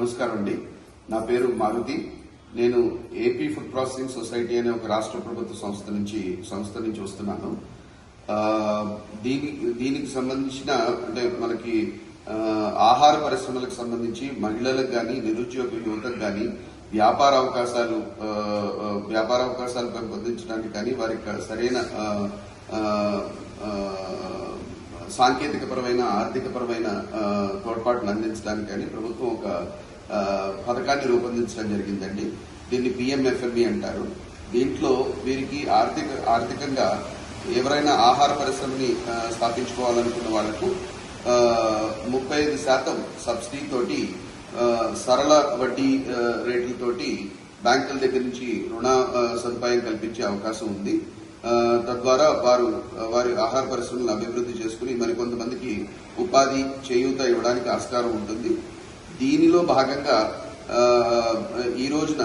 నమస్కారం అండి. నా పేరు మారుతి. నేను ఏపీ ఫుడ్ ప్రాసెసింగ్ సొసైటీ అనే ఒక రాష్ట్ర ప్రభుత్వ సంస్థ నుంచి సంస్థ నుంచి వస్తున్నాను. దీనికి దీని దీనికి సంబంధించిన అంటే మనకి ఆహార పరిశ్రమలకు సంబంధించి మహిళలకు కానీ నిరుద్యోగ యువతకు కానీ వ్యాపార అవకాశాలు వ్యాపార అవకాశాలు పెంపొందించడానికి కానీ వారికి సరైన సాంకేతికపరమైన ఆర్థికపరమైన తోడ్పాటును అందించడానికి కానీ ప్రభుత్వం ఒక పథకాన్ని రూపొందించడం జరిగిందండి. దీన్ని పిఎంఎఫ్ఎంఈ అంటారు. దీంట్లో వీరికి ఆర్థిక ఆర్థికంగా ఎవరైనా ఆహార పరిశ్రమని స్థాపించుకోవాలనుకున్న వాళ్ళకు ముప్పై ఐదు శాతం సబ్సిడీ తోటి సరళ వడ్డీ రేట్లతోటి బ్యాంకుల దగ్గర నుంచి రుణ సదుపాయం కల్పించే అవకాశం ఉంది. తద్వారా వారు వారి ఆహార పరిశ్రమలను అభివృద్ధి చేసుకుని మరికొంతమందికి ఉపాధి చేయూత ఇవ్వడానికి ఆస్కారం ఉంటుంది. దీనిలో భాగంగా ఈ రోజున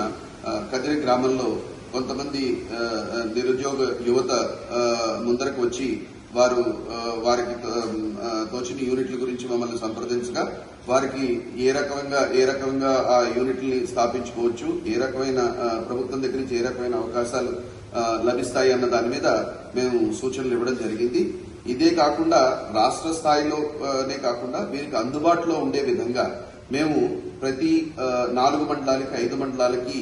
కదిరి గ్రామంలో కొంతమంది నిరుద్యోగ యువత ముందరకు వచ్చి వారు వారికి తోచిన యూనిట్ల గురించి మమ్మల్ని సంప్రదించగా వారికి ఏ రకంగా ఏ రకంగా ఆ యూనిట్ని స్థాపించుకోవచ్చు ఏ రకమైన ప్రభుత్వం దగ్గర నుంచి ఏ రకమైన అవకాశాలు లభిస్తాయి అన్న దాని మీద మేము సూచనలు ఇవ్వడం జరిగింది. ఇదే కాకుండా రాష్ట్ర స్థాయిలోనే కాకుండా వీరికి అందుబాటులో ఉండే విధంగా మేము ప్రతి నాలుగు మండలాలకి ఐదు మండలాలకి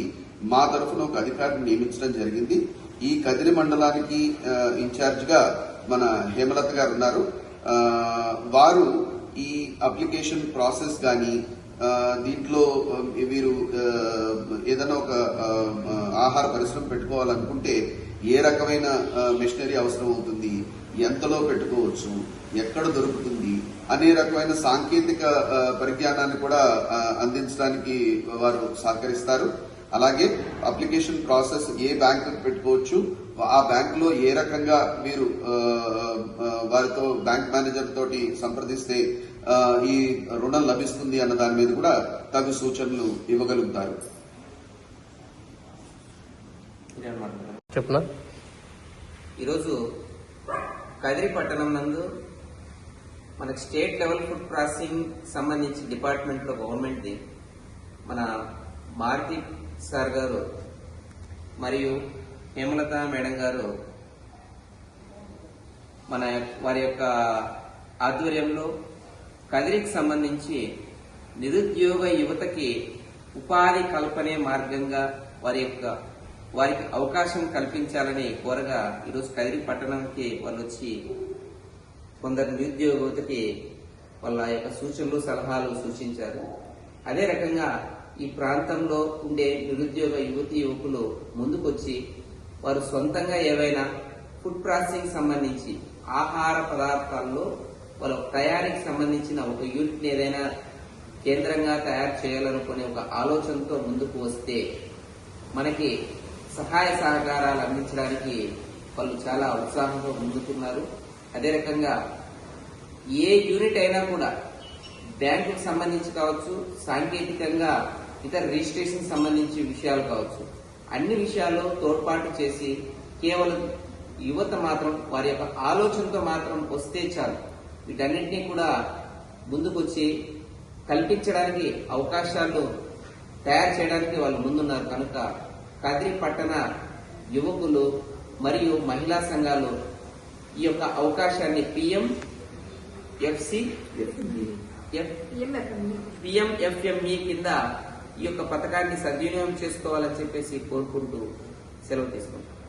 మా తరఫున ఒక అధికారిని నియమించడం జరిగింది. ఈ కదిరి మండలానికి ఇన్ఛార్జ్గా మన హేమలత గారు ఉన్నారు. వారు ఈ అప్లికేషన్ ప్రాసెస్ కానీ దీంట్లో వీరు ఏదైనా ఒక ఆహార పరిశ్రమ పెట్టుకోవాలనుకుంటే ఏ రకమైన మిషనరీ అవసరం అవుతుంది? ఎంతలో పెట్టుకోవచ్చు ఎక్కడ దొరుకుతుంది అనే రకమైన సాంకేతిక పరిజ్ఞానాన్ని కూడా అందించడానికి వారు సహకరిస్తారు. అలాగే అప్లికేషన్ ప్రాసెస్ ఏ బ్యాంకు పెట్టుకోవచ్చు ఆ బ్యాంక్లో ఏ రకంగా మీరు వారితో బ్యాంక్ మేనేజర్ తోటి సంప్రదిస్తే ఈ రుణం లభిస్తుంది అన్న దాని మీద కూడా తగు సూచనలు ఇవ్వగలుగుతారు. చెప్పునా? ఈరోజు కదిరి పట్టణం నందు మనకు స్టేట్ లెవెల్ ఫుడ్ ప్రాసెసింగ్ సంబంధించి డిపార్ట్మెంట్లో గవర్నమెంట్ది మన మారుతి సార్ గారు మరియు హేమలత మేడం గారు మన వారి యొక్క ఆధ్వర్యంలో కదిరికి సంబంధించి నిరుద్యోగ యువతకి ఉపాధి కల్పనే మార్గంగా వారి యొక్క వారికి అవకాశం కల్పించాలని కోరగా ఈరోజు కదిరి పట్టణానికి వాళ్ళు వచ్చి కొందరు నిరుద్యోగ యువతకి వాళ్ళ యొక్క సూచనలు సలహాలు సూచించారు. అదే రకంగా ఈ ప్రాంతంలో ఉండే నిరుద్యోగ యువతి యువకులు ముందుకొచ్చి వారు సొంతంగా ఏవైనా ఫుడ్ ప్రాసెసింగ్ సంబంధించి ఆహార పదార్థాల్లో వాళ్ళ తయారీకి సంబంధించిన ఒక యూనిట్ ఏదైనా కేంద్రంగా తయారు చేయాలనుకునే ఒక ఆలోచనతో ముందుకు వస్తే మనకి సహాయ సహకారాలు అందించడానికి వాళ్ళు చాలా ఉత్సాహంగా ముందుకున్నారు. అదే రకంగా ఏ యూనిట్ అయినా కూడా బ్యాంకుకు సంబంధించి కావచ్చు సాంకేతికంగా ఇతర రిజిస్ట్రేషన్ సంబంధించి విషయాలు కావచ్చు అన్ని విషయాల్లో తోడ్పాటు చేసి కేవలం యువత మాత్రం వారి యొక్క ఆలోచనతో మాత్రం వస్తే చాలు. వీటన్నింటినీ కూడా ముందుకొచ్చి కల్పించడానికి అవకాశాలు తయారు చేయడానికి వాళ్ళు ముందున్నారు. కనుక కదిరి పట్టణ యువకులు మరియు మహిళా సంఘాలు ఈ యొక్క అవకాశాన్ని పిఎం ఎఫ్సి పిఎంఎఫ్ఎంఈ కింద ఈ యొక్క పథకాన్ని సద్వినియోగం చేసుకోవాలని చెప్పేసి కోరుకుంటూ సెలవు తీసుకుంటాం